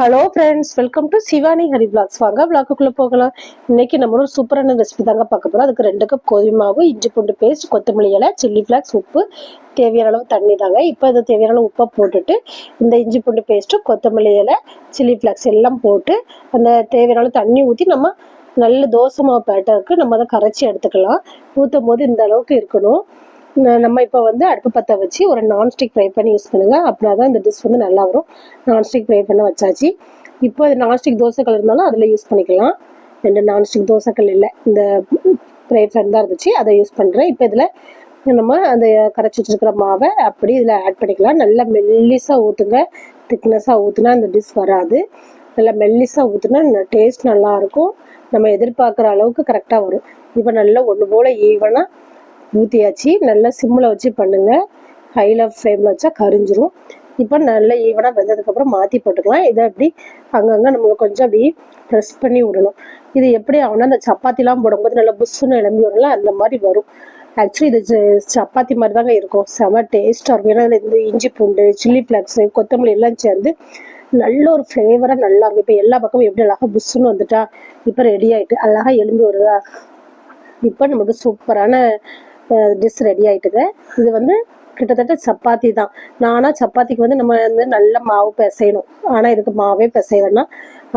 Hello friends welcome to Shivani Hari blogs வாங்க பிளாக்குக்குள்ளே போகலாம். இன்னைக்கு நம்ம ஒரு சூப்பரான ரெசிபி தாங்க பார்க்க போகிறோம் அதுக்கு ரெண்டு கப் கோதுமை மாவு இஞ்சி பூண்டு பேஸ்ட் கொத்தமல்லி இலை சில்லி ஃப்ளாக்ஸ் உப்பு. தேவையான அளவு தண்ணி தாங்க. இப்போ இது தேவையான அளவு உப்பை போட்டுட்டு இந்த இஞ்சி பூண்டு பேஸ்ட்டு கொத்தமல்லி இலை சில்லி ஃப்ளாக்ஸ் எல்லாம் போட்டு அந்த தேவையான அளவு தண்ணி ஊற்றி நம்ம நல்ல தோசை மாவு பேட்டருக்கு நம்ம அதை கரைச்சி எடுத்துக்கலாம். ஊற்றும் போது இந்த அளவுக்கு இருக்கணும். நம்ம இப்போ வந்து அடுப்பு பற்ற வச்சு ஒரு நான்ஸ்டிக் ஃப்ரை பண்ணி யூஸ் பண்ணுங்கள் அப்படின்னா தான் இந்த டிஷ் வந்து நல்லா வரும். நான்ஸ்டிக் ஃப்ரை பண்ண வச்சாச்சு. இப்போ அது நான்ஸ்டிக் தோசைக்கல் இருந்தாலும் அதில் யூஸ் பண்ணிக்கலாம். ரெண்டு நான்ஸ்டிக் தோசைக்கல் இல்லை. இந்த ஃப்ரை ஃபேன் தான் இருந்துச்சு. அதை யூஸ் பண்ணுறேன் இப்போ இதில் நம்ம அந்த கரைச்சி வச்சிருக்கிற மாவை அப்படி இதில் ஆட் பண்ணிக்கலாம். நல்லா மெல்லிஸாக ஊற்றுங்க திக்னஸாக ஊற்றுனா அந்த டிஷ் வராது. நல்லா மெல்லிஸாக ஊற்றுனா டேஸ்ட் நல்லாயிருக்கும் நம்ம எதிர்பார்க்குற அளவுக்கு கரெக்டாக வரும். இப்போ நல்லா ஒன்று போல் ஈவனாக ஊற்றியாச்சு நல்லா சிம்மில் வச்சு பண்ணுங்கள் ஹையில் ஃப்ளேமில் வச்சா கரிஞ்சிரும். இப்போ நல்லா ஈவனாக வெந்ததுக்கப்புறம் மாற்றி போட்டுக்கலாம். இதை அப்படி அங்கங்கே நம்ம கொஞ்சம் அப்படி ப்ரெஸ் பண்ணி விடணும். இது எப்படி ஆகும்னா அந்த சப்பாத்திலாம் போடும்போது நல்லா புஷ்ஷுன்னு எலும்பி வரும்ல அந்த மாதிரி வரும். ஆக்சுவலி இது சப்பாத்தி மாதிரி தாங்க இருக்கும். செம டேஸ்ட்டாக இருக்கும். ஏன்னா இந்த இஞ்சி பூண்டு சில்லி ஃப்ளாக்ஸு கொத்தமல்லி எல்லாம் சேர்ந்து நல்ல ஒரு ஃப்ளேவராக நல்லா இருக்கும். இப்போ எல்லா பக்கமும் எப்படி அழகாக புஷ்ஷுன்னு வந்துட்டா இப்போ ரெடி ஆகிட்டு அழகாக எலும்பி வருதா? இப்போ நமக்கு சூப்பரான டிஷ் ரெடி ஆயிட்டுங்க. இது வந்து கிட்டத்தட்ட சப்பாத்தி தான். நானா சப்பாத்திக்கு வந்து நம்ம வந்து நல்ல மாவு பிசையணும். ஆனால் இதுக்கு மாவே பிசையணும்னா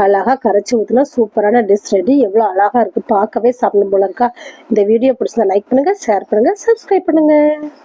அழகாக கரைச்சி ஊற்றினா சூப்பரான டிஷ் ரெடி எவ்வளோ அழகாக இருக்குது பார்க்கவே சாப்பிடும் போல இருக்கா. இந்த வீடியோ பிடிச்சிருந்தா லைக் பண்ணுங்கள் ஷேர் பண்ணுங்கள் சப்ஸ்கிரைப் பண்ணுங்கள்